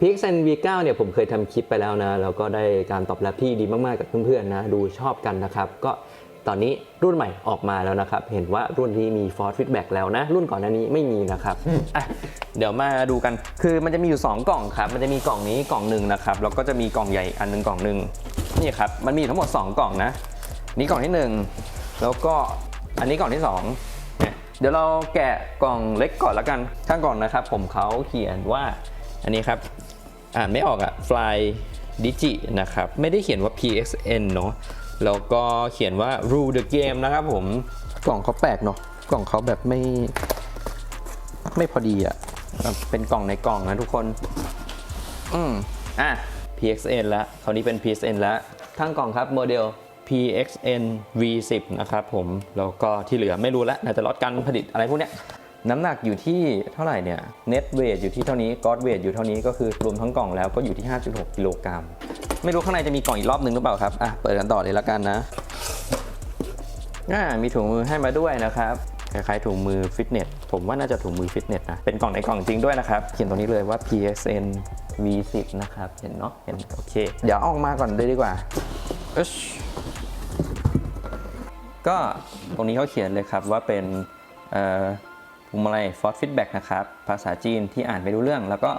PXN V9 เนี่ยผมเคยทำคลิปไปแล้วนะ แล้วก็ได้การตอบรับที่ดีมากๆกับเพื่อนๆนะ ดูชอบกันนะครับ ก็ตอนนี้รุ่นใหม่ออกมาแล้วนะครับ เห็นว่ารุ่นนี้มี Force Feedback แล้วนะ รุ่นก่อนหน้านี้ไม่มีนะครับอะเดี๋ยวมาดูกัน คือมันจะมีอยู่ 2 กล่องครับ มันจะมีกล่องนี้กล่องหนึ่งนะครับ แล้วก็จะมีกล่องใหญ่อันหนึงกล่องหนึ่งนี่ครับ มันมีทั้งหมด 2 กล่องนะ นี่กล่องที่ 1 แล้วก็อันนี้กล่องที่2เนี่ยเดี๋ยวเราแกะกล่องเล็กก่อนละกันข้างกล่องนะครับ ผมเขาเขียนว่าอันนี้ครับ อ่านไม่ออกอะ Fly Digi นะครับ ไม่ได้เขียนว่า PXN เนอะแล้วก็เขียนว่า Rule the Game นะครับผมกล่องเขาแปลกเนาะกล่องเขาแบบไม่ไม่พอดีอะเป็นกล่องในกล่องนะทุกคน อืมอะ PXN แล้วคราวนี้เป็น PXN แล้วทั้งกล่องครับโมเดล PXN V10 นะครับผม แล้วก็ที่เหลือไม่รู้แล้วน่าจะลดการผลิตอะไรพวกเนี้ย น้ำหนักอยู่ที่เท่าไหร่เนี่ย Net weight อยู่ที่เท่านี้ God weight อยู่เท่านี้ก็คือรวมทั้งกล่องแล้วก็อยู่ที่ 5.6 กิโลกรัมไม่รู้ข้างในจะมีกล่องอีกรอบหนึ่งหรือเปล่าครับอะเปิดกันต่อเลยละกันนะอ่ามีถุงมือให้มาด้วยนะครับคล้ายๆถุงมือฟิตเนสผมว่าน่าจะถุงมือฟิตเนสนะเป็นกล่องในกล่องจริงด้วยนะครับ เขียนตรงนี้เลยว่า PSN V10 นะครับเห็นเนาะเห็นโอเค เดี๋ยวออกมาก่อนเลยดีกว่าก็ตรงนี้เขาเขียนเลยครับว่าเป็นเอ่อ พวงมาลัย Force Feedback นะครับ ภาษาจีนที่อ่านไม่รู้เรื่อง แล้วก็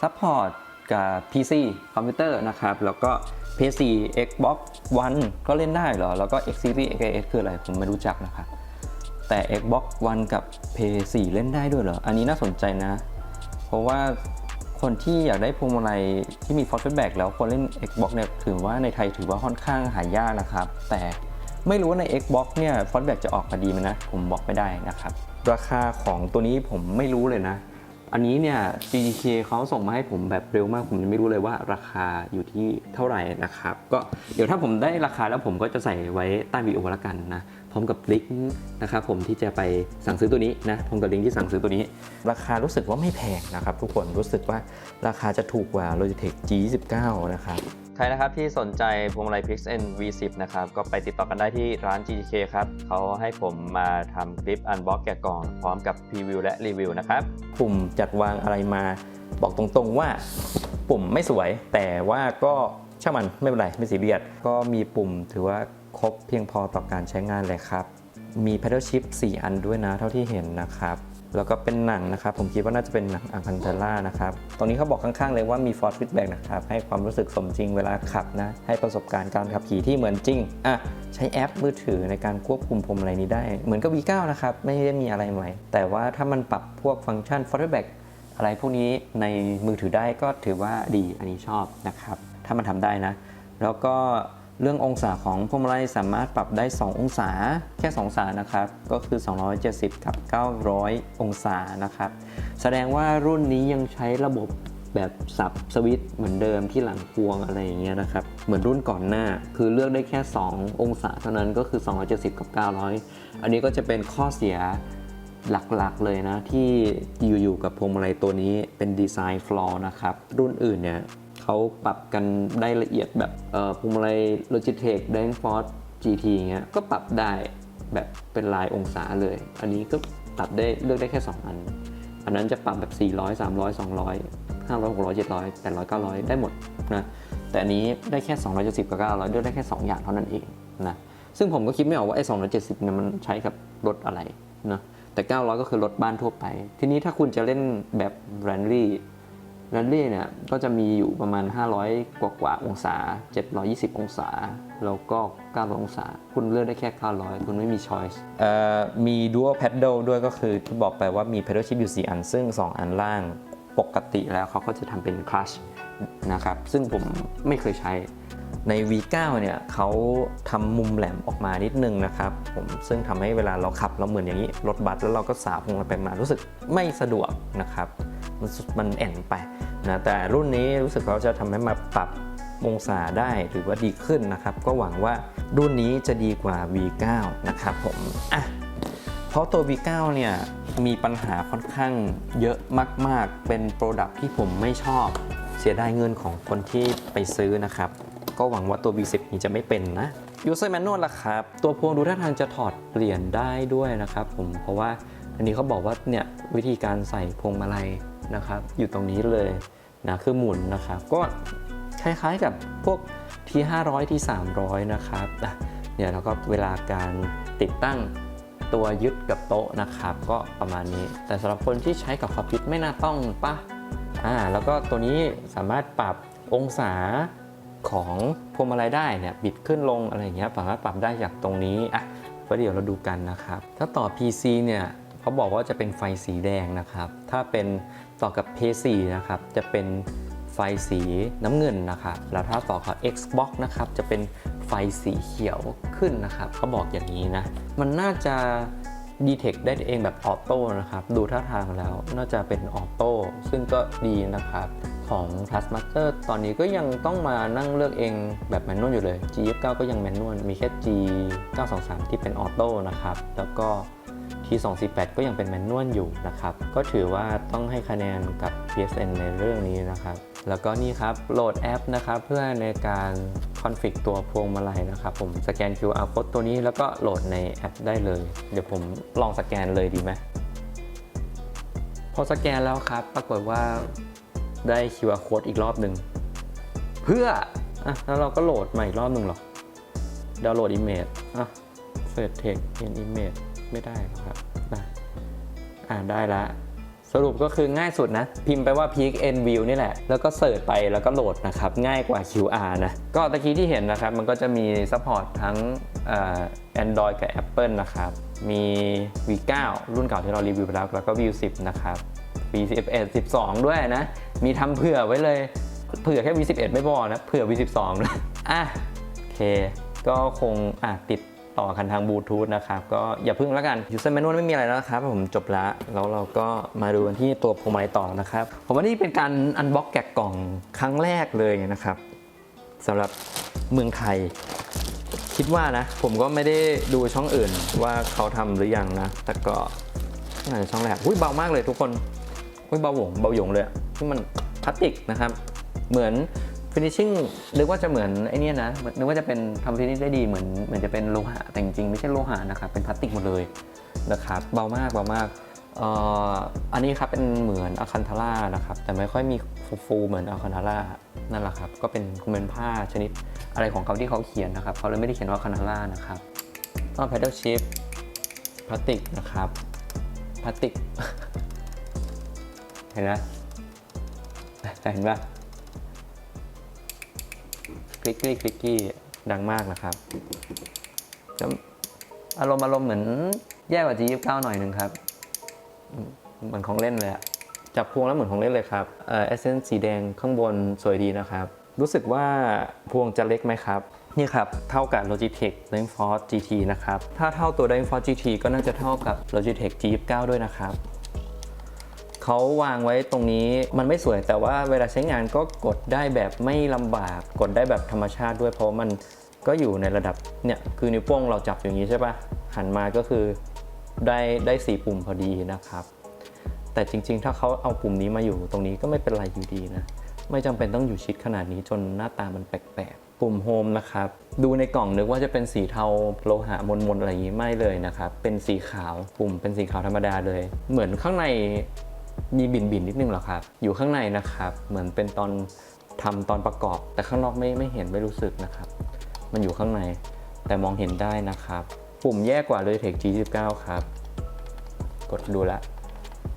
ซัพพอร์ตกับ PC คอมพิวเตอร์นะครับ แล้วก็ PS4 Xbox One ก็เล่นได้เหรอ แล้วก็ X Series X คืออะไร ผมไม่รู้จักนะครับ แต่ Xbox One กับ PS4 เล่นได้ด้วยเหรอ อันนี้น่าสนใจนะ เพราะว่าคนที่อยากได้พวงมาลัยที่มี Force Feedback แล้วคนเล่น Xbox เนี่ยถือว่าในไทยถือว่าค่อนข้างหายากนะครับ แต่ไม่รู้ว่าใน Xbox เนี่ย Force Feedback จะออกมาดีไหมนะ ผมบอกไม่ได้นะครับ ราคาของตัวนี้ผมไม่รู้เลยนะ อันนี้เนี่ย GDK เขาส่งมาให้ผมแบบเร็วมาก ผมยังไม่รู้เลยว่าราคาอยู่ที่เท่าไหร่นะครับ ก็เดี๋ยวถ้าผมได้ราคาแล้วผมก็จะใส่ไว้ใต้วิดีโอล้วกันนะ พร้อมกับลิงก์นะครับผมที่จะไปสั่งซื้อตัวนี้นะ พร้อมกับลิงก์ที่สั่งซื้อตัวนี้ ราคารู้สึกว่าไม่แพงนะครับทุกคน รู้สึกว่าราคาจะถูกกว่า Logitech G29 นะครับ ใครนะครับที่สนใจพวงมาลัย PXN V10 นะครับก็ไปติดต่อกันได้ที่ร้าน GTK ครับเขาให้ผมมาทำคลิปอันบ็อกแกะกล่อง พร้อมกับพรีวิวและรีวิวนะครับปุ่มจัดวางอะไรมา บอกตรงๆว่าปุ่มไม่สวย แต่ว่าก็ช่างมันไม่เป็นไรไม่ซีเรียสก็มีปุ่มถือว่าครบเพียงพอต่อการใช้งานเลยครับ มี pedal shift 4 อันด้วยนะเท่าที่เห็นนะครับ แล้วก็เป็นหนังนะครับ ผมคิดว่าน่าจะเป็นหนังอังคันเทล่านะครับ ตรงนี้เขาบอกข้างๆเลยว่ามี force feedback นะครับ ให้ความรู้สึกสมจริงเวลาขับนะ ให้ประสบการณ์การขับขี่ที่เหมือนจริง อะ ใช้แอปมือถือในการควบคุมพวงมาลัยนี้ได้ เหมือนกับ V9 นะครับ ไม่ได้มีอะไรใหม่ แต่ว่าถ้ามันปรับพวกฟังก์ชัน force feedback อะไรพวกนี้ในมือถือได้ก็ถือว่าดี อันนี้ชอบนะครับ ถ้ามันทำได้นะ แล้วก็ เรื่ององศาของพวงมาลัยสามารถปรับได้ 2 องศาแค่ 2 องศานะครับ ก็คือ 270 กับ 900 องศานะครับ แสดงว่ารุ่นนี้ยังใช้ระบบแบบสับสวิตช์เหมือนเดิมที่หลังพวงอะไรอย่างเงี้ยนะครับ เหมือนรุ่นก่อนหน้า คือเลือกได้แค่ 2 องศาเท่านั้นก็คือ 270 กับ 900 อันนี้ก็จะเป็นข้อเสียหลักๆเลยนะที่อยู่ๆกับพวงมาลัยตัวนี้เป็นดีไซน์ฟลอร์นะครับ รุ่นอื่นเนี่ย เขาปรับกันได้ละเอียดแบบเอ่อพวงมาลัย Logitech Danforth GT เงี้ยก็ปรับได้แบบเป็นลายองศาเลย อันนี้ก็ปรับได้เลือกได้แค่ 2 อัน อันนั้นจะปรับแบบ 400 300 200 500 600 700 800 900 ได้หมดนะแต่อันนี้ได้แค่ 270 กับ 900 เลือกได้แค่ 2 อย่างเท่านั้นเองนะซึ่งผมก็คิดไม่ออกว่าไอ้270เนี่ยมันใช้กับรถอะไรนะแต่ 900 ก็คือรถบ้านทั่วไป ทีนี้ถ้าคุณจะเล่นแบบแรนลี่ แรนลี่เนี่ยก็จะมีอยู่ประมาณ 500 กว่ากว่าองศา 720 องศา แล้วก็ 900 องศา คุณเลือกได้แค่ 900 คุณไม่มี choice เอ่อมี dual pedal ด้วยก็คือที่บอกไปว่ามี pedal shift อยู่ 4 อัน ซึ่ง 2 อันล่างปกติแล้วเขาก็จะทำเป็น clutch นะครับ ซึ่งผมไม่เคยใช้ใน V9 เนี่ยเขาทำมุมแหลมออกมานิดนึงนะครับผมซึ่งทำให้เวลาเราขับเราเหมือนอย่างนี้ รถบัสแล้วเราก็สาบพวงไปมารู้สึกไม่สะดวกนะครับ มันมันแอนไปนะแต่รุ่นนี้รู้สึกเขาจะทำให้มาปรับองศาได้หรือว่าดีขึ้นนะครับ ก็หวังว่ารุ่นนี้จะดีกว่า V9 นะครับผมอะเพราะตัว V9 เนี่ยมีปัญหาค่อนข้างเยอะมาก ๆ เป็นโปรดักที่ผมไม่ชอบเสียดายเงินของคนที่ไปซื้อนะครับ ก็หวังว่าตัว V10 นี้จะไม่เป็นนะ User Manual ล่ะครับ ตัวพวงดูท่าทางจะถอดเปลี่ยนได้ด้วยนะครับผมเพราะว่าอันนี้เขาบอกว่าเนี่ยวิธีการใส่พวงมาลัย นะครับอยู่ตรงนี้เลยนะคือหมุนนะครับก็คล้ายๆกับพวกที่500ที่300 นะครับเดี๋ยเราก็เวลาการติดตั้งตัวยึดกับโต๊ะนะครับ ก็ประมาณนี้ แต่สำหรับคนที่ใช้กับคอมพิวต์ไม่น่าต้องปะอ่าแล้วก็ตัวนี้สามารถปรับองศาของพวงมาลัยได้เนี่ยบิดขึ้นลงอะไรเงี้ยสามารถปรับได้จากตรงนี้อะก็เดี๋ยวเราดูกันนะครับ ถ้าต่อ PC เนี่ย เขาบอกว่าจะเป็นไฟสีแดงนะครับ ถ้าเป็นต่อกับ PS4 นะครับ จะเป็นไฟสีน้ำเงินนะครับ แล้วถ้าต่อกับ Xbox นะครับ จะเป็นไฟสีเขียวขึ้นนะครับ เขาบอกอย่างนี้นะ มันน่าจะดีเทคได้เองแบบออโต้นะครับ ดูท่าทางแล้วน่าจะเป็นออโต้ซึ่งก็ดีนะครับของ Plus Master ตอนนี้ก็ยังต้องมานั่งเลือกเองแบบแมนนวลอยู่เลย G9 ก็ยังแมนนวลมีแค่ G923 ที่เป็นออโต้นะครับ แล้วก็ T248 ก็ยังเป็นแมนนวลอยู่นะครับ ก็ถือว่าต้องให้คะแนนกับ PSN ในเรื่องนี้นะครับ แล้วก็นี่ครับโหลดแอปนะครับเพื่อในการคอนฟิกตัวพวงมาลัยนะครับผมสแกน QR code ตัวนี้แล้วก็โหลดในแอปได้เลย เดี๋ยวผมลองสแกนเลยดีไหมพอสแกนแล้วครับ ปรากฏว่าได้ QR code อีกรอบหนึ่งเพื่ออะแล้วเราก็โหลดมาอีกรอบหนึ่งหรอดาวน์โหลด Image อะเสร์ชเทคเ n Image ไม่ได้ครับได้อ่าได้ละสรุปก็คือง่ายสุดนะ พิมพ์ไปว่า peak n view นี่แหละ แล้วก็เสิร์ชไปแล้วก็โหลดนะครับ ง่ายกว่า QR นะ ก็ตะกี้ที่เห็นนะครับ มันก็จะมีซัพพอร์ตทั้งเอ่อ Android กับ Apple นะครับ มี V9 รุ่นเก่าที่เรารีวิวไปแล้ว แล้วก็ V10 นะครับ V11 12 ด้วยนะ มีทำเผื่อไว้เลย เผื่อแค่ V11 ไม่พอนะ เผื่อ V12 ด้วยอะโอเค ก็คงอะติด ต่อกันทางบลูทูธนะครับก็อย่าพึ่งแล้วกัน User Manual ไม่มีอะไรแล้วครับผมจบละแล้วเราก็มาดูกันที่ตัวพวงมาลัยต่อนะครับ ผมว่านี่เป็นการอันบ็อกแกะกล่องครั้งแรกเลยนะครับสำหรับเมืองไทย คิดว่านะ ผมก็ไม่ได้ดูช่องอื่นว่าเขาทำหรือยังนะ แต่ก็น่าจะช่องแรกอุ้ยเบามากเลยทุกคนอุ้ยเบาหวงเบาหยงเลยที่มันพลาสติกนะครับ เหมือน finishing นึกว่าจะเหมือนไอ้เนี่ยนะนึกว่าจะเป็นทำ finish ได้ดีเหมือนเหมือนจะเป็นโลหะแต่จริงๆไม่ใช่โลหะนะครับเป็นพลาสติกหมดเลยนะครับเบามากเบามากอันนี้ครับเป็นเหมือนอะคันทาร่านะครับแต่ไม่ค่อยมีฟูๆเหมือนอะคันทาร่านั่นแหละครับก็เป็นเป็นผ้าชนิดอะไรของเขาที่เขาเขียนนะครับเขาเลยไม่ได้เขียนว่าคันทาร่านะครับก็ pedal shift พลาสติกนะครับพลาสติกเห็นไหมเห็นปะค ลิกกี้คลิกกี้ดังมากนะครับอารมณ์อารมณ์เหมือนแย่กว่า G29 หน่อยหนึ่งครับ เหมือนของเล่นเลยอะจับพวงแล้วเหมือนของเล่นเลยครับเออเอเซนสีแดงข้างบนสวยดีนะครับ รู้สึกว่าพวงจะเล็กไหมครับนี่ครับ เท่ากับ Logitech Dreamforce GT นะครับ ถ้าเท่าตัว Dreamforce GT ก็น่าจะเท่ากับ Logitech G29 ด้วยนะครับ เขาวางไว้ตรงนี้มันไม่สวยแต่ว่าเวลาใช้งานก็กดได้แบบไม่ลำบาก กดได้แบบธรรมชาติด้วยเพราะมันก็อยู่ในระดับเนี่ยคือนิ้วโป้งเราจับอย่างนี้ใช่ปะหันมาก็คือได้ได้สีปุ่มพอดีนะครับ แต่จริงๆ ถ้าเขาเอาปุ่มนี้มาอยู่ตรงนี้ก็ไม่เป็นไรอยู่ดีนะ ไม่จำเป็นต้องอยู่ชิดขนาดนี้จนหน้าตามันแปลกๆ ปุ่มโฮมนะครับ ดูในกล่องนึกว่าจะเป็นสีเทาโลหะมนๆอะไรอย่างนี้ไม่เลยนะครับ เป็นสีขาวปุ่มเป็นสีขาวธรรมดาเลย เหมือนข้างใน มีบินบินๆนิดนึงเหรอครับ อยู่ข้างในนะครับ เหมือนเป็นตอนทำตอนประกอบ แต่ข้างนอกไม่ไม่เห็นไม่รู้สึกนะครับ มันอยู่ข้างใน แต่มองเห็นได้นะครับ ปุ่มแย่กว่า Logitech G29 ครับ กดดูละ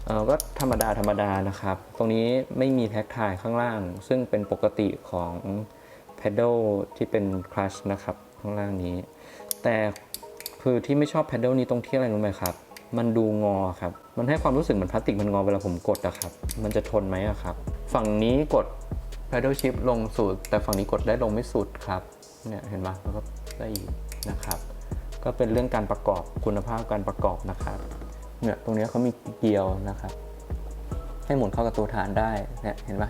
เออก็ธรรมดาธรรมดานะครับ ตรงนี้ไม่มีแท็กทายข้างล่าง ซึ่งเป็นปกติของ pedal ที่เป็น clutch นะครับ ข้างล่างนี้ แต่คือที่ไม่ชอบ pedal นี้ตรงที่อะไรรู้ไหมครับ มันดูงอครับ มันให้ความรู้สึกเหมือนพลาสติกมันงอเวลาผมกดอะครับ มันจะทนไหมอะครับ ฝั่งนี้กด pedal shift ลงสุด แต่ฝั่งนี้กดได้ลงไม่สุดครับ เนี่ยเห็นปะแล้วก็ได้อีกนะครับ ก็เป็นเรื่องการประกอบคุณภาพการประกอบนะครับ เนี่ยตรงนี้เขามีเกลียวนะครับ ให้หมุนเข้ากับตัวฐานได้ เนี่ยเห็นปะ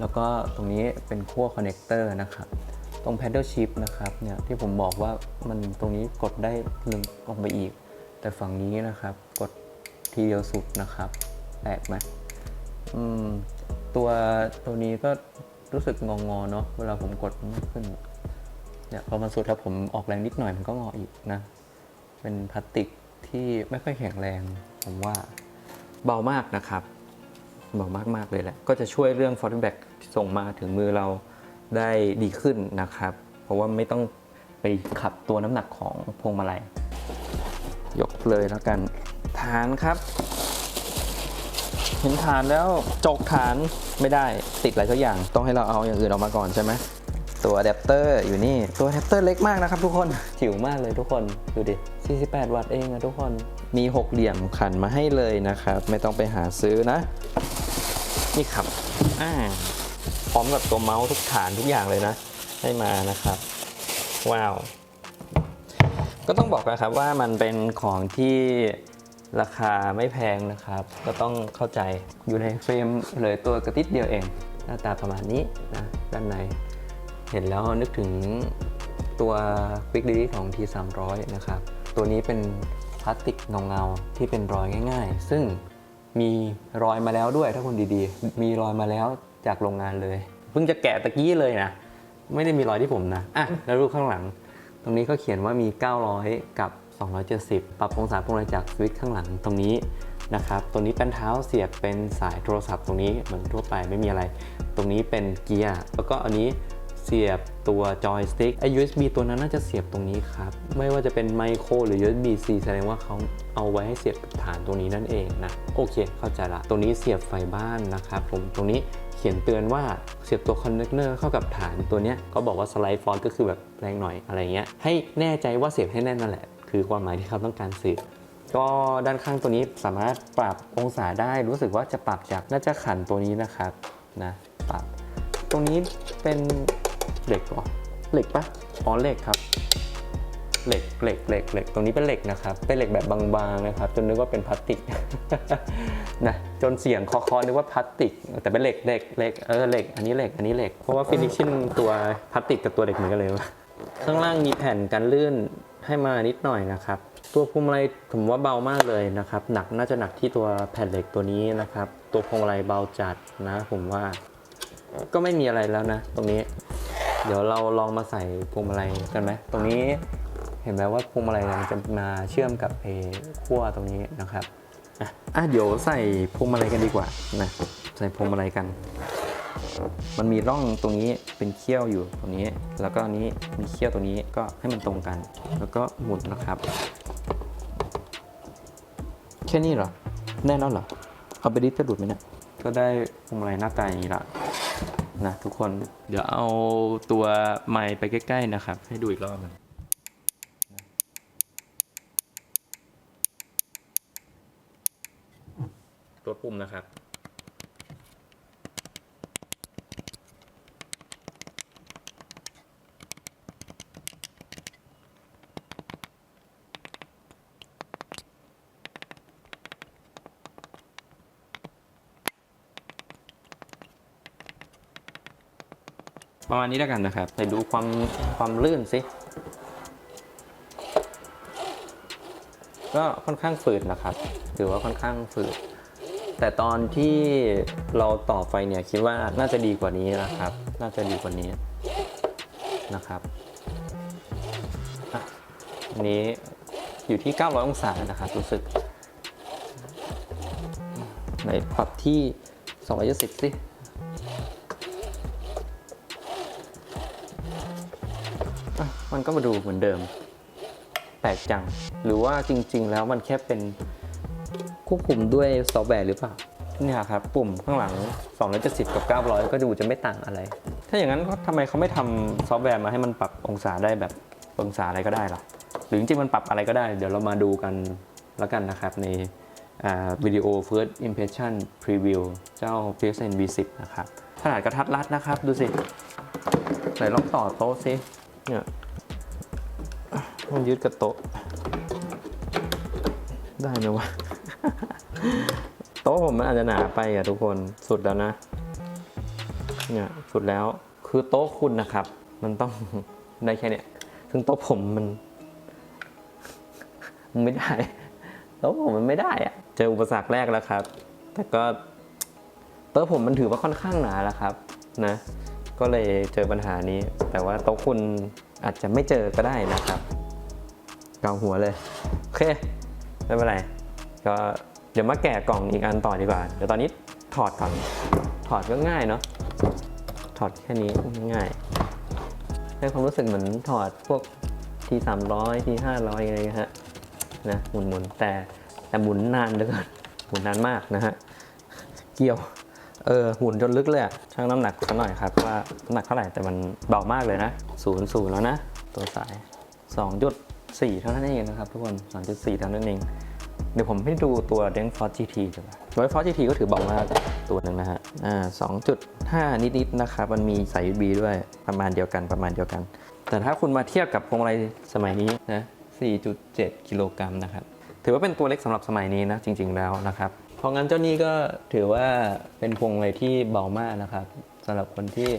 แล้วก็ตรงนี้เป็นขั้วคอนเนคเตอร์นะครับ ตรง pedal shift นะครับ เนี่ยที่ผมบอกว่ามันตรงนี้กดได้ลึงออกไปอีก แต่ฝั่งนี้นะครับ กดทีเดียวสุดนะครับแปลกไหมอืมตัวตัวนี้ก็รู้สึกงองๆเนาะเวลาผมกดมันไม่ขึ้นเนี่ยพอมันสุดถ้าผมออกแรงนิดหน่อยมันก็งออีกนะ เป็นพลาสติกที่ไม่ค่อยแข็งแรง ผมว่าเบามากนะครับ เบามากๆเลยแหละ ก็จะช่วยเรื่อง f o r แบ็กส่งมาถึงมือเราได้ดีขึ้นนะครับ เพราะว่าไม่ต้องไปขับตัวน้ำหนักของพวงมาลัย ยกเลยแล้วกัน ฐานครับ เห็นฐานแล้วจกฐานไม่ได้ติดอะไรสักอย่าง ต้องให้เราเอาอย่างอื่นออกมาก่อนใช่ไหมตัวอะแดปเตอร์อยู่นี่ ตัวอะแดปเตอร์เล็กมากนะครับทุกคน จิ๋วมากเลยทุกคน ดูดิ 48 วัตต์เองอะทุกคน มีหกเหลี่ยมขันมาให้เลยนะครับ ไม่ต้องไปหาซื้อนะ นี่ครับ อ่า พร้อมกับตัวเมาส์ทุกฐานทุกอย่างเลยนะ ให้มานะครับ ว้าว ก็ต้องบอกนะครับว่ามันเป็นของที่ราคาไม่แพงนะครับ ก็ต้องเข้าใจอยู่ในเฟรมเลยตัวกระติดเดียวเอง หน้าตาประมาณนี้นะด้านใน เห็นแล้วนึกถึงตัว Quick Release ของ T300 นะครับ ตัวนี้เป็นพลาสติกเงาๆที่เป็นรอยง่ายๆ ซึ่งมีรอยมาแล้วด้วยถ้าคุณดีๆ มีรอยมาแล้วจากโรงงานเลย เพิ่งจะแกะตะกี้เลยนะ ไม่ได้มีรอยที่ผมนะ อะ แล้วรูปข้างหลัง ตรงนี้เขาเขียนว่ามี 900 กับ 270 ปรับองศาพวงมาลัยจากสวิตช์ข้างหลังตรงนี้นะครับตรงนี้เป็นเท้าเสียบเป็นสายโทรศัพท์ตรงนี้เหมือนทั่วไปไม่มีอะไร ตรงนี้เป็นเกียร์แล้วก็อันนี้เสียบตัวจอยสติ๊กไอ USB ตัวนั้นน่าจะเสียบตรงนี้ครับ ไม่ว่าจะเป็นไมโครหรือ USB C แสดงว่าเขาเอาไว้ให้เสียบฐานตรงนี้นั่นเองนะ โอเคเข้าใจละ ตรงนี้เสียบไฟบ้านนะครับผมตรงนี้ ขียนเตือนว่าเสียบตัวคอนเนคเตอร์เข้ากับฐานตัวเนี้ยเขาบอกว่าสไลด์ฟอนต์ก็คือแบบแรงหน่อยอะไรเงี้ยให้แน่ใจว่าเสียบให้แน่นนั่นแหละ คือความหมายที่เขาต้องการสื่อก็ด้านข้างตัวนี้สามารถปรับองศาได้รู้สึกว่าจะปรับจากน่าจะขันตัวนี้นะครับนะปรับ ตรงนี้เป็นเหล็กเหรอเหล็กปะอ๋อเหล็กครับ เหล็กเหล็กเหล็กเหล็กตรงนี้เป็นเหล็กนะครับ เป็นเหล็กแบบบางๆนะครับ จนนึกว่าเป็นพลาสติกนะจนเสียงคอคอนึกว่าพลาสติก แต่เป็นเหล็กเหล็กเหล็กเออเหล็กอันนี้เหล็กอันนี้เหล็กเพราะว่าฟินิชชิ่งตัวพลาสติกกับตัวเหล็กเหมือนกันเลยข้างล่างมีแผ่นกันลื่นให้มานิดหน่อยนะครับ ตัวพวงมาลัยผมว่าเบามากเลยนะครับ หนักน่าจะหนักที่ตัวแผ่นเหล็กตัวนี้นะครับ ตัวพวงมาลัยเบาจัดนะ ผมว่า ก็ไม่มีอะไรแล้วนะ ตรงนี้ เดี๋ยวเราลองมาใส่พวงมาลัยกันไหมตรงนี้ เห็นไหมว่าพวงมาลัยมันจะมาเชื่อมกับเอขั้วตรงนี้นะครับอะอะเดี๋ยวใส่พวงมาลัยกันดีกว่านะใส่พวงมาลัยกัน มันมีร่องตรงนี้เป็นเขี้ยวอยู่ตรงนี้ แล้วก็อันนี้มีเขี้ยวตรงนี้ก็ให้มันตรงกัน แล้วก็หมุนนะครับ แค่นี้เหรอแน่นอนเหรอเอาไปดิสจะดูดไหมเนี่ยก็ได้พวงมาลัยหน้าตาอย่างนี้ละนะทุกคนเดี๋ยวเอาตัวไมค์ไปใกล้ ๆ นะครับ ให้ดูอีกรอบหนึง ตัวปุ่มนะครับ ประมาณนี้แล้วกันนะครับไปดูความความลื่นสิก็ค่อนข้างฝืดนะครับ ถือว่าค่อนข้างฝืด แต่ตอนที่เราต่อไฟเนี่ยคิดว่าน่าจะดีกว่านี้นะครับ น่าจะดีกว่านี้นะครับอันนี้อยู่ที่ 900 องศานะครับรู้สึกไหนปรับที่270สิมันก็มาดูเหมือนเดิม แปลกจัง หรือว่าจริง ๆ แล้วมันแค่เป็น ควบคุมด้วยซอฟต์แวร์หรือเปล่าเนี่ยครับปุ่มข้างหลัง 270 กับ 900 ก็ดูจะไม่ต่างอะไร ถ้าอย่างนั้นก็ทำไมเขาไม่ทำซอฟต์แวร์มาให้มันปรับองศาได้แบบองศาอะไรก็ได้ล่ะหรือจริงๆมันปรับอะไรก็ได้ เดี๋ยวเรามาดูกันแล้วกันนะครับ ในวิดีโอ first impression preview เจ้า PSN V10 นะครับ ขนาดกระทัดรัดนะครับ ดูสิไหนลองต่อโต๊ะสิเนี่ยมันยึดกับโต๊ะ ได้ไหมวะ โต๊ะผมมันอาจจะหนาไปอะทุกคนสุดแล้วนะ เนี่ยสุดแล้วคือโต๊ะคุณนะครับ มันต้องได้แค่เนี้ยซึ่งโต๊ะผมมันมันไม่ได้โต๊ะผมมันไม่ได้อะเจออุปสรรคแรกแล้วครับ แต่ก็โต๊ะผมมันถือว่าค่อนข้างหนาแล้วครับ นะ ก็เลยเจอปัญหานี้ แต่ว่าโต๊ะคุณอาจจะไม่เจอก็ได้นะครับเกาหัวเลย โอเค ไม่เป็นไร ก็เดี๋ยวมาแกะกล่องอีกอันต่อดีกว่า เดี๋ยวตอนนี้ถอดก่อน ถอดก็ง่ายเนาะ ถอดแค่นี้ง่ายให้ความรู้สึกเหมือนถอดพวกทีสามร้อยทีห้าร้อยอะไรเงี้ยฮะ นะหมุนหมุนแต่แต่หมุนนานเหลือเกินหมุนนานมากนะฮะ เกี่ยว เออหมุนจนลึกเลยอะช่างน้ำหนักสักหน่อยครับ ว่าน้ำหนักเท่าไหร่แต่มันเบามากเลยนะศูนย์ศูนย์แล้วนะ ตัวสาย 2.4 เท่านั้นเองนะครับทุกคน 2.4 เท่านั้นเอง เดี๋ยวผมให้ดูตัว d e n f o r GT ดีกว่าโดย Force GT ก็ถือเบามากตัวหนึ่งนะฮะ อ่า2.5นิดๆนะครับ มันมีสาย USB ด้วยประมาณเดียวกันประมาณเดียวกัน แต่ถ้าคุณมาเทียบกับพวงมาลัยสมัยนี้นะ4.7 กิโลกรัมนะครับ ถือว่าเป็นตัวเล็กสำหรับสมัยนี้นะจริง ๆแล้วนะครับ เพราะงั้นเจ้านี้ก็ถือว่าเป็นพวงมาลัยที่เบามากนะครับสำหรับคนที่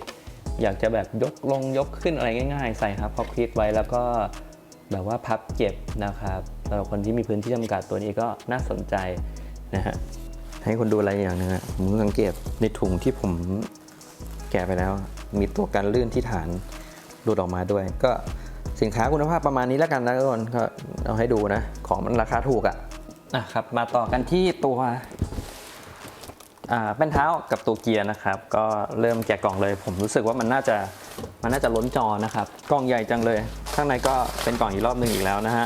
อยากจะแบบยกลงยกขึ้นอะไรง่าย ๆ ใส่ครับพอคลิกไว้แล้วก็แบบว่าพับเก็บนะครับ สำหรับคนที่มีพื้นที่จำกัดตัวนี้ก็น่าสนใจนะฮะให้คนดูอะไรอย่างหนึงอะผมสังเกตในถุงที่ผมแกะไปแล้ว มีตัวการลื่นที่ฐานหลุดออกมาด้วย ก็สินค้าคุณภาพประมาณนี้แล้วกันนะทุกคนก็เอาให้ดูนะ ของมันราคาถูกอะอะครับ มาต่อกันที่ตัวอ่าแป้นเท้ากับตัวเกียร์นะครับ ก็เริ่มแกะกล่องเลย ผมรู้สึกว่ามันน่าจะมันน่าจะล้นจอนะครับ กล่องใหญ่จังเลย ข้างในก็เป็นกล่องอีกรอบหนึ่งอีกแล้วนะฮะ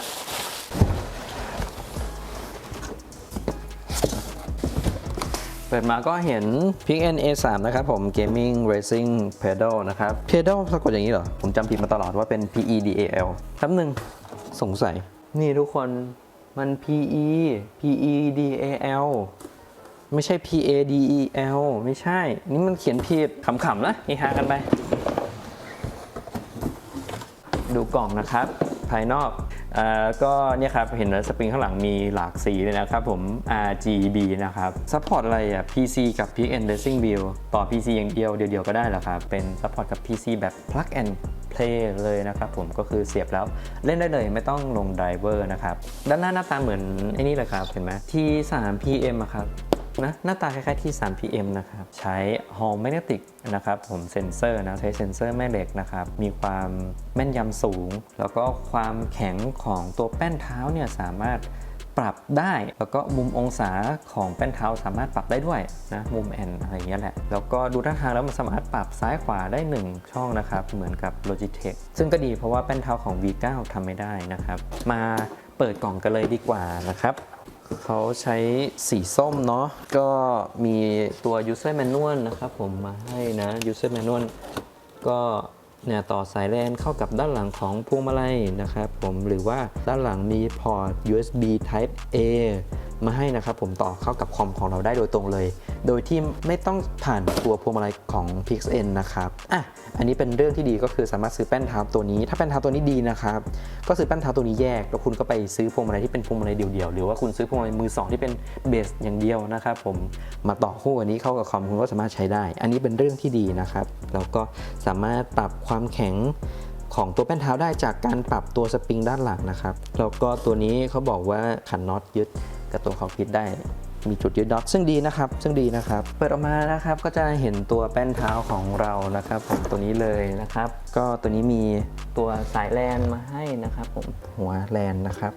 เปิดมาก็เห็น Pick N A3 นะครับผม Gaming Racing Pedal นะครับ Pedal สะกดอย่างนี้เหรอ ผมจำผิดมาตลอดว่าเป็น P E D A L แป๊บหนึ่งสงสัย นี่ทุกคนมัน P E P E D A L ไม่ใช่ P A D E L ไม่ใช่ นี่มันเขียนผิดขำๆนะนี่ฮากันไป ดูกล่องนะครับ ภายนอกอ่า ก็เนี่ยครับเห็นว่าสปริงข้างหลังมีหลากสีเลยนะครับผม RGB นะครับซัพพอร์ตอะไรอะ PC กับ PN Racing Wheel ต่อ PC อย่างเดียวเดียวๆก็ได้เหรอครับเป็นซัพพอร์ตกับ PC แบบ plug and play เลยนะครับผมก็คือเสียบแล้วเล่นได้เลยไม่ต้องลงไดรเวอร์นะครับ ด้านหน้าหน้าตาเหมือนไอ้นี่เลยครับ เห็นไหม T3 PM อะครับ นะหน้าตาคล้ายๆที่ 3PM นะครับ ใช้ Hall Magnetic นะครับผมเซ็นเซอร์นะ ใช้เซ็นเซอร์แม่เหล็กนะครับ มีความแม่นยำสูง แล้วก็ความแข็งของตัวแป้นเท้าเนี่ยสามารถปรับได้แล้วก็มุมองศาของแป้นเท้าสามารถปรับได้ด้วยนะมุมแอนอะไรอย่างเงี้ยแหละ แล้วก็ดูท่าทางแล้วมันสามารถปรับซ้ายขวาได้ 1 ช่องนะครับ เหมือนกับ Logitech ซึ่งก็ดีเพราะว่าแป้นเท้าของ V9 ทำไม่ได้นะครับ มาเปิดกล่องกันเลยดีกว่านะครับ เขาใช้สีส้มเนาะก็มีตัว user manual นะครับผมมาให้นะ user manual ก็เนี่ยต่อสายแลนเข้ากับด้านหลังของพวงมาลัยนะครับผมหรือว่าด้านหลังมีพอร์ต USB Type A มาให้นะครับผมต่อเข้ากับคอมของเราได้โดยตรงเลย โดยที่ไม่ต้องผ่านตัวพวงมาลัยของ Pixel นะครับอะอันนี้เป็นเรื่องที่ดีก็คือสามารถซื้อแป้นเท้าตัวนี้ ถ้าแป้นเท้าตัวนี้ดีนะครับก็ซื้อแป้นเท้าตัวนี้แยก แล้วคุณก็ไปซื้อพวงมาลัยที่เป็นพวงมาลัยเดี่ยวๆหรือว่าคุณซื้อพวงมาลัยมือสองที่เป็นเบสอย่างเดียวนะครับผมมาต่อคู่อันนี้เข้ากับคอมคุณก็สามารถใช้ได้ อันนี้เป็นเรื่องที่ดีนะครับแล้วก็สามารถปรับความแข็งของตัวแป้นเท้าได้จากการปรับตัวสปริงด้านหลังนะครับ แล้วก็ตัวนี้เขาบอกว่าขันน็อตยึด กับตัวคอกพิทได้มีจุดยึดน็อตซึ่งดีนะครับ ซึ่งดีนะครับ เปิดออกมานะครับก็จะเห็นตัวแป้นเท้าของเรานะครับผมตัวนี้เลยนะครับ ก็ตัวนี้มีตัวสายแลนมาให้นะครับ ผมหัวแลนนะครับ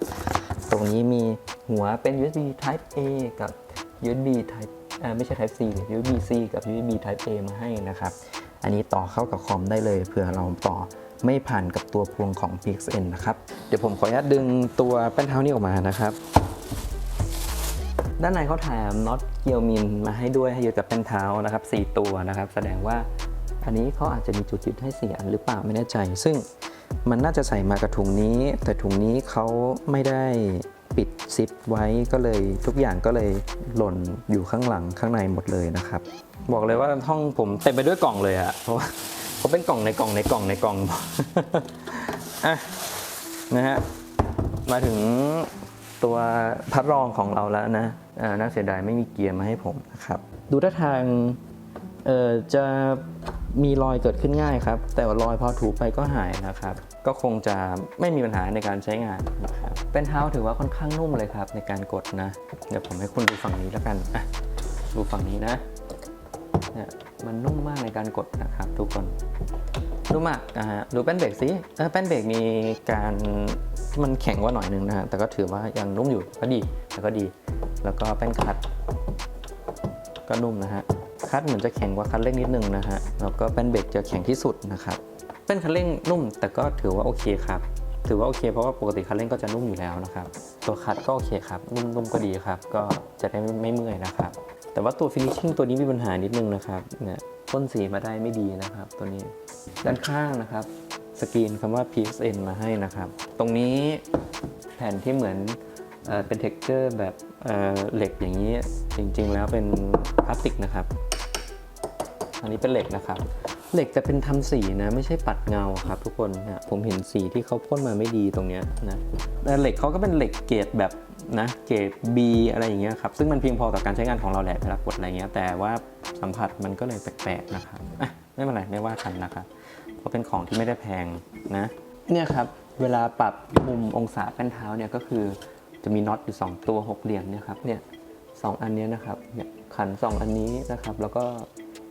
ตรงนี้มีหัวเป็น USB Type A กับ USB Type อ่าไม่ใช่ Type C USB C กับ USB Type A มาให้นะครับ อันนี้ต่อเข้ากับคอมได้เลยเผื่อเราต่อไม่ผ่านกับตัวพวงของ PXN นะครับ เดี๋ยวผมขออนุญาตดึงตัวแป้นเท้านี้ออกมานะครับ ด้านในเขาแถมน็อตเกียวมินมาให้ด้วยให้ยึดกับแป้นเท้านะครับ4ตัวนะครับ แสดงว่าอันนี้เขาอาจจะมีจุดยึดให้4อันหรือเปล่าไม่แน่ใจ ซึ่งมันน่าจะใส่มากับถุงนี้ แต่ถุงนี้เขาไม่ได้ปิดซิปไว้ก็เลยทุกอย่างก็เลยหล่นอยู่ข้างหลังข้างในหมดเลยนะครับ บอกเลยว่าห้องผมเต็มไปด้วยกล่องเลยอะเพราะว่าเขาเป็นกล่องในกล่องในกล่องในกล่องอะนะฮะมาถึง ตัวพัดรองของเราแล้วนะอ่าน่าเสียดายไม่มีเกียร์มาให้ผมนะครับ ดูท่าทางเอ่อจะมีรอยเกิดขึ้นง่ายครับ แต่ว่ารอยพอถูไปก็หายนะครับ ก็คงจะไม่มีปัญหาในการใช้งานนะครับเป็นเท้าถือว่าค่อนข้างนุ่มเลยครับ ในการกดนะ เดี๋ยวผมให้คุณดูฝั่งนี้แล้วกันอะดูฝั่งนี้นะเนี่ยมันนุ่มมากในการกดนะครับ ทุกคน นุ่มากนะฮะดูแป้นเบรกสิเออแป้นเบรกมีการมันแข็งกว่าหน่อยนึงนะฮะแต่ก็ถือว่ายังนุ่มอยู่ก็ดีแล้วก็ดี แล้วก็แป้นคลัตช์ก็นุ่มนะฮะคัดเหมือนจะแข็งกว่าคันเร่งนิดนึงนะฮะแล้วก็แป้นเบรกจะแข็งที่สุดนะครับแป้นคันเร่งนุ่ม แต่ก็ถือว่าโอเคครับถือว่าโอเคเพราะว่าปกติคันเร่งก็จะนุ่มอยู่แล้วนะครับ ตัวคัดก็โอเคครับ นุ่มๆก็ดีครับ ก็จะได้ไม่เมื่อยนะครับ แต่ว่าตัวฟินิชชิ่งตัวนี้มีปัญหานิดนึงนะครับเนี่ยพ่นสีมาได้ไม่ดีนะครับ ตัวนี้ด้านข้างนะครับสกรีนคำว่า PXN มาให้นะครับ ตรงนี้แผ่นที่เหมือนเอเป็นเท็กเจอร์แบบเเหล็กอย่างนี้จริงๆแล้วเป็นพลาสติกนะครับ อันนี้เป็นเหล็กนะครับ เหล็กจะเป็นทำสีนะ ไม่ใช่ปัดเงาครับทุกคนนะผมเห็นสีที่เขาพ่นมาไม่ดีตรงเนี้ยนะแต่เหล็กเขาก็เป็นเหล็กเกรดแบบนะเกรด B อะไรอย่างเงี้ยครับซึ่งมันเพียงพอต่อการใช้งานของเราแหละเวลากดอะไรเงี้ยแต่ว่าสัมผัสมันก็เลยแปลกๆนะครับอะไม่เป็นไรไม่ว่ากันนะครับเพราะเป็นของที่ไม่ได้แพงนะเนี่ยครับเวลาปรับมุมองศาแป้นเท้าเนี่ยก็คือจะมีน็อตอยู่ 2 ตัวหกเหลี่ยมเนี่ยครับเนี่ยสองอันนี้นะครับเนี่ยขัน 2 อันนี้นะครับแล้วก็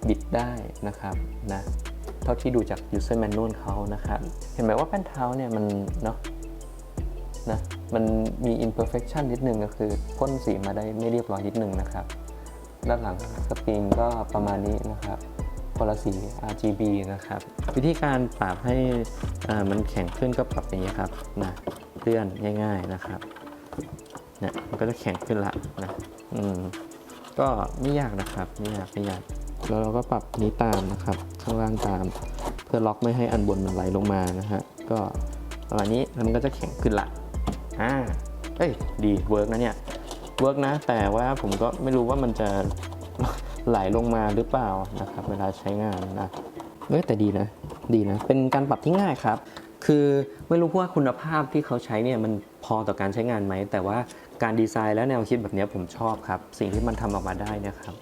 บิดได้นะครับนะเท่าที่ดูจาก user manual เขานะครับ เห็นไหมว่าแป้นเท้าเนี่ยมันเนาะนะมันมี imperfection นิดนึงก็คือพ่นสีมาได้ไม่เรียบร้อยนิดนึงนะครับ ด้านหลังสปริงก็ประมาณนี้นะครับคนละสี RGB นะครับ วิธีการปรับให้มันแข็งขึ้นก็ปรับอย่างนี้ครับนะเลื่อนง่าย ๆนะครับเนี่ยมันก็จะแข็งขึ้นละนะอืมก็ไม่ยากนะครับไม่ยากไม่ยาก แล้วเราก็ปรับนี้ตามนะครับ ข้างล่างตาม เพื่อล็อกไม่ให้อันบนมันไหลลงมานะฮะ ก็ประมาณนี้แล้วมันก็จะแข็งขึ้นละอ่าเอ้ยดีเวิร์กนะเนี่ยเวิร์กนะ แต่ว่าผมก็ไม่รู้ว่ามันจะไหลลงมาหรือเปล่านะครับ เวลาใช้งานนะเอ้แต่ดีนะ ดีนะ เป็นการปรับที่ง่ายครับ คือไม่รู้ว่าคุณภาพที่เขาใช้เนี่ยมันพอต่อการใช้งานไหม แต่ว่าการดีไซน์และแนวคิดแบบนี้ผมชอบครับ สิ่งที่มันทำออกมาได้นะครับ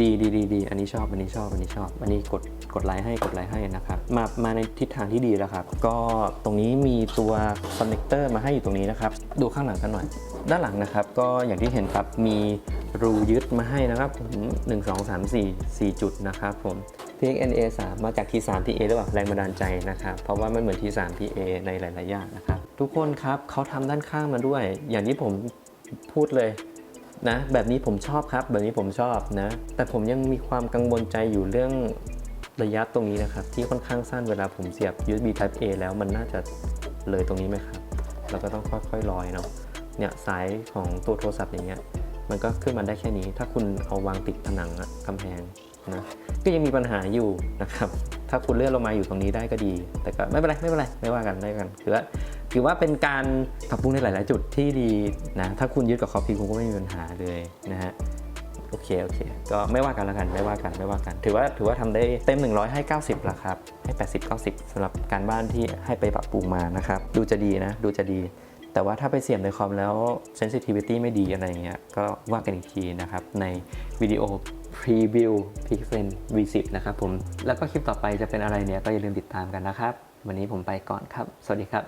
ดีดีดีดีอันนี้ชอบ อันนี้ชอบ อันนี้ชอบ อันนี้กด กดไลค์ให้ กดไลค์ให้นะครับ มา มาในทิศทางที่ดีแล้วครับ ก็ตรงนี้มีตัวคอนเนคเตอร์มาให้อยู่ตรงนี้นะครับ ดูข้างหลังกันหน่อย ด้านหลังนะครับ ก็อย่างที่เห็นครับ มีรูยึดมาให้นะครับผม1 2 3 4 4จุดนะครับผม PXNA 3มาจาก T3 TA หรือเปล่า แรงบันดาลใจนะครับ เพราะว่ามันเหมือน T3 TA ในหลาย ๆ อย่างนะครับ ทุกคนครับเขาทำด้านข้างมาด้วย อย่างที่ผมพูดเลย นะแบบนี้ผมชอบครับ แบบนี้ผมชอบนะ แต่ผมยังมีความกังวลใจอยู่เรื่องระยะตรงนี้นะครับ ที่ค่อนข้างสั้นเวลาผมเสียบ USB Type A แล้วมันน่าจะเลยตรงนี้ไหมครับเราก็ต้องค่อยๆลอยเนาะเนี่ยสายของตัวโทรศัพท์อย่างเงี้ยมันก็ขึ้นมาได้แค่นี้ ถ้าคุณเอาวางติดผนังอะกำแพงนะก็ยังมีปัญหาอยู่นะครับ ถ้าคุณเลื่อนลงมาอยู่ตรงนี้ได้ก็ดี แต่ก็ไม่เป็นไรไม่เป็นไรไม่ว่ากันไม่ว่ากันถือว่า ถือว่าเป็นการปรับปรุงในหลาย ๆ จุดที่ดีนะ ถ้าคุณยึดกับคอพีคุณก็ไม่มีปัญหาเลยนะฮะโอเคโอเค ก็ไม่ว่ากันแล้วกันไม่ว่ากันไม่ว่ากัน ถือว่าถือว่าทำได้เต็ม 100 ให้ 90แล้วครับ ให้ 80 90สำหรับการบ้านที่ให้ไปปรับปรุงมานะครับ ดูจะดีนะ ดูจะดี แต่ว่าถ้าไปเสียบในคอมแล้ว sensitivity ไม่ดีอะไรเงี้ยก็ว่ากันอีกทีนะครับ ในวิดีโอ preview Pixel V10 นะครับผมแล้วก็คลิปต่อไปจะเป็นอะไรเนี่ยก็อย่าลืมติดตามกันนะครับ วันนี้ผมไปก่อนครับ สวัสดีครับ